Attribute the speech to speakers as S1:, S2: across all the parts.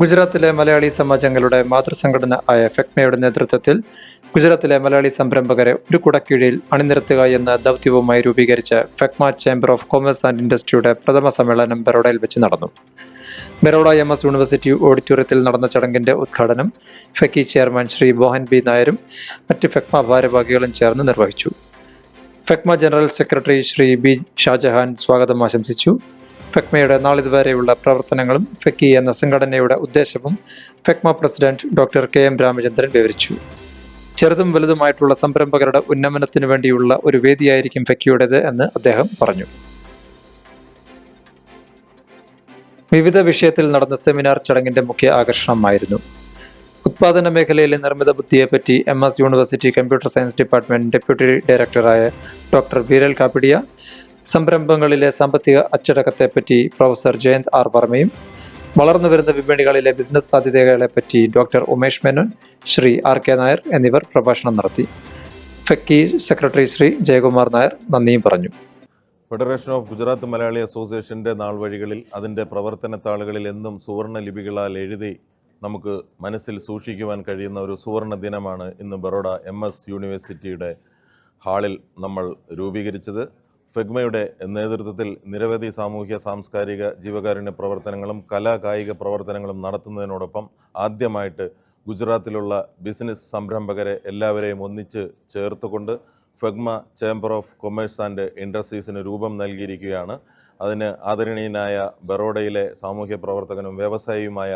S1: ഗുജറാത്തിലെ മലയാളി സമാജങ്ങളുടെ മാതൃസംഘടന ആയ ഫെക്മയുടെ നേതൃത്വത്തിൽ ഗുജറാത്തിലെ മലയാളി സംരംഭകരെ ഒരു കുടക്കീഴിൽ അണിനിരത്തുക എന്ന ദൗത്യവുമായി രൂപീകരിച്ച FECMA chamber of commerce and ഇൻഡസ്ട്രിയുടെ പ്രഥമ സമ്മേളനം ബറോഡയിൽ വെച്ച് നടന്നു. ബറോഡ എം എസ് യൂണിവേഴ്സിറ്റി ഓഡിറ്റോറിയത്തിൽ നടന്ന ചടങ്ങിന്റെ ഉദ്ഘാടനം ഫെക്കി ചെയർമാൻ ശ്രീ മോഹൻ ബി നായരും മറ്റ് ഫെക്മ ഭാരവാഹികളും ചേർന്ന് നിർവഹിച്ചു. FECMA general secretary Shri B Shajahan സ്വാഗതം ആശംസിച്ചു. ഫെക്മയുടെ നാളിതുവരെയുള്ള പ്രവർത്തനങ്ങളും ഫെക്കി എന്ന സംഘടനയുടെ ഉദ്ദേശവും FECMA president doctor K M Ramachandran വിവരിച്ചു. ചെറുതും വലുതുമായിട്ടുള്ള സംരംഭകരുടെ ഉന്നമനത്തിനു വേണ്ടിയുള്ള ഒരു വേദിയായിരിക്കും ഫെക്കിയുടേത് എന്ന് അദ്ദേഹം പറഞ്ഞു. വിവിധ വിഷയത്തിൽ നടന്ന സെമിനാർ ചടങ്ങിന്റെ മുഖ്യ ആകർഷണമായിരുന്നു. ഉത്പാദന മേഖലയിലെ നിർമ്മിത ബുദ്ധിയെപ്പറ്റി M S university computer science department deputy ഡയറക്ടറായ ഡോക്ടർ വീരൽ കാപ്പിടിയ സംരംഭങ്ങളിലെ സാമ്പത്തിക അച്ചടക്കത്തെപ്പറ്റി പ്രൊഫസർ ജയന്ത് ആർ വർമ്മയും വളർന്നു വരുന്ന വിപണികളിലെ business സാധ്യതകളെപ്പറ്റി doctor Umesh Menon Shri R K Nair എന്നിവർ പ്രഭാഷണം നടത്തി. ഫെക്കി സെക്രട്ടറി ശ്രീ ജയകുമാർ നായർ നന്ദിയും പറഞ്ഞു.
S2: ഫെഡറേഷൻ ഓഫ് ഗുജറാത്ത് മലയാളി അസോസിയേഷന്റെ നാൾ വഴികളിൽ അതിന്റെ പ്രവർത്തന താളുകളിൽ എന്നും സുവർണ ലിപികളാൽ എഴുതി നമുക്ക് മനസ്സിൽ സൂക്ഷിക്കുവാൻ കഴിയുന്ന ഒരു സുവർണ ദിനമാണ് ഇന്ന് ബറോഡ എം എസ് യൂണിവേഴ്സിറ്റിയുടെ ഹാളിൽ നമ്മൾ രൂപീകരിച്ചത്. ഫെഗ്മയുടെ നേതൃത്വത്തിൽ നിരവധി സാമൂഹ്യ സാംസ്കാരിക ജീവകാരുണ്യ പ്രവർത്തനങ്ങളും കലാ കായിക പ്രവർത്തനങ്ങളും നടത്തുന്നതിനോടൊപ്പം ആദ്യമായിട്ട് ഗുജറാത്തിലുള്ള ബിസിനസ് സംരംഭകരെ എല്ലാവരെയും ഒന്നിച്ച് ചേർത്തുകൊണ്ട് FEGMA chamber of commerce and ഇൻഡസ്ട്രീസിന് രൂപം നൽകിയിരിക്കുകയാണ്. അതിന് ആദരണീയനായ ബറോഡയിലെ സാമൂഹ്യ പ്രവർത്തകനും വ്യവസായിയുമായ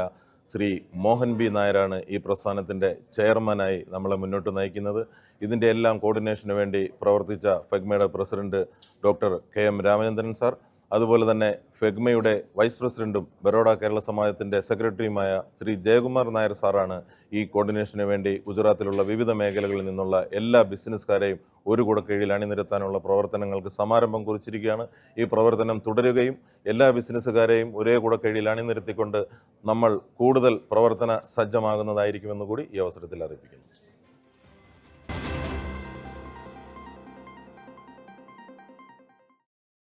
S2: ശ്രീ മോഹൻ ബി നായരാണ് ഈ പ്രസ്ഥാനത്തിന്റെ ചെയർമാനായി നമ്മളെ മുന്നോട്ട് നയിക്കുന്നത്. ഇതിന്റെ എല്ലാം കോർഡിനേഷന് വേണ്ടി പ്രവർത്തിച്ച ഫെഗ്മയുടെ president doctor K M Ramachandran sir. അതുപോലെ തന്നെ ഫെഗ്മയുടെ വൈസ് പ്രസിഡന്റും ബറോഡ കേരള സമാജത്തിന്റെ സെക്രട്ടറിയുമായ ശ്രീ ജയകുമാർ നായർ സാറാണ് ഈ കോർഡിനേഷന് വേണ്ടി ഗുജറാത്തിലുള്ള വിവിധ മേഖലകളിൽ നിന്നുള്ള എല്ലാ ബിസിനസ്സുകാരെയും ഒരു കൂടെ കീഴിൽ അണിനിരത്താനുള്ള പ്രവർത്തനങ്ങൾക്ക് സമാരംഭം കുറിച്ചിരിക്കുകയാണ്. ഈ പ്രവർത്തനം തുടരുകയും എല്ലാ ബിസിനസ്സുകാരെയും ഒരേ കൂടെ കീഴിൽ അണിനിരത്തിക്കൊണ്ട് നമ്മൾ കൂടുതൽ പ്രവർത്തന സജ്ജമാകുന്നതായിരിക്കുമെന്ന് കൂടി ഈ അവസരത്തിൽ അറിയിപ്പിക്കുന്നു.